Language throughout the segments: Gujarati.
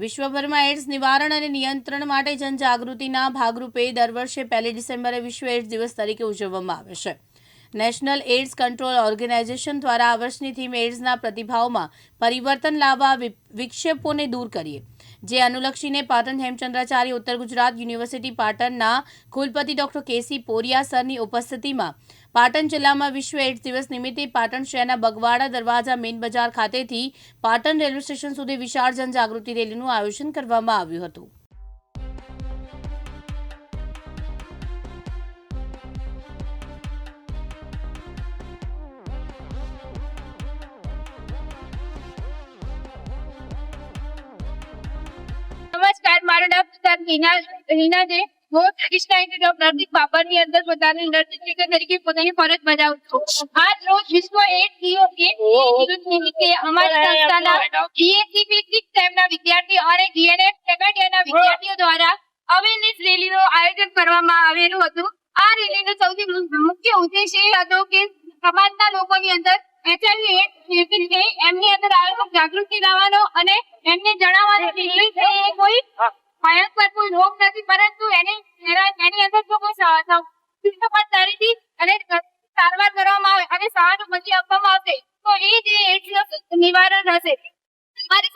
વિશ્વભરમાં એડ્સ નિવારણ અને નિયંત્રણ માટે જનજાગૃતિના ભાગરૂપે દર વર્ષે પહેલી ડિસેમ્બરે વિશ્વ એડ્સ દિવસ તરીકે ઉજવવામાં આવે છે. નેશનલ એડ્સ કંટ્રોલ ઓર્ગેનાઇઝેશન દ્વારા આ વર્ષની થીમ એડ્સના પ્રતિભાવમાં પરિવર્તન લાવવા વિક્ષેપોને દૂર કરીએ. જે અનુલક્ષીને પાટણ હેમચંદ્રાચાર્ય ઉત્તર ગુજરાત યુનિવર્સિટી પાટણના કુલપતિ ડોક્ટર કેસી પોરિયા સરની ઉપસ્થિતિમાં પાટણ જિલ્લામાં વિશ્વ એડ્સ દિવસ નિમિત્તે પાટણ શહેરના બગવાડા દરવાજા મેઇન બજાર ખાતેથી પાટણ રેલવે સ્ટેશન સુધી વિશાળ જનજાગૃતિ રેલીનું આયોજન કરવામાં આવ્યું હતું. સિદ્ધાર્થ હિના હિના છે હું કૃષ્ણા ઇન્સ્ટિટ્યૂટ ઓફ નર્સિંગ બાબરની અંદર પોતાની નર્સિંગ તરીકે પોતાની ફરજ બજાવું છું. આજ રોજ વિશ્વ એડ્સ દિવસ દિવસ નિમિત્તે અમારી સંસ્થાના જીએસસી ફિઝિક્સ સેમના વિદ્યાર્થીઓ અને જીએનએફ સેકન્ડ વિદ્યાર્થીઓ દ્વારા અવેરનેસ રેલીનું આયોજન કરવામાં આવેલું હતું. આ રેલીનો સૌથી મુખ્ય ઉદ્દેશ એ હતો કે સમાજના લોકોની અંદર એચઆઈવી એમની અંદર આવક જાગૃતિ લાવવાનો અને એમને જણાવવાનું કે AIDS એ કોઈ ભયંકર કોઈ રોગ નથી પરંતુ અને તો એ જે હશે. અમારી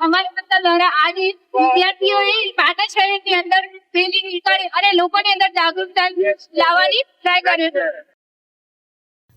અમારી સંસ્થા દ્વારા આજે વિદ્યાર્થીઓએ પાટણ શહેરની અંદર અને લોકોની અંદર જાગૃતતા લાવવાની ટ્રાય કર્યો છે.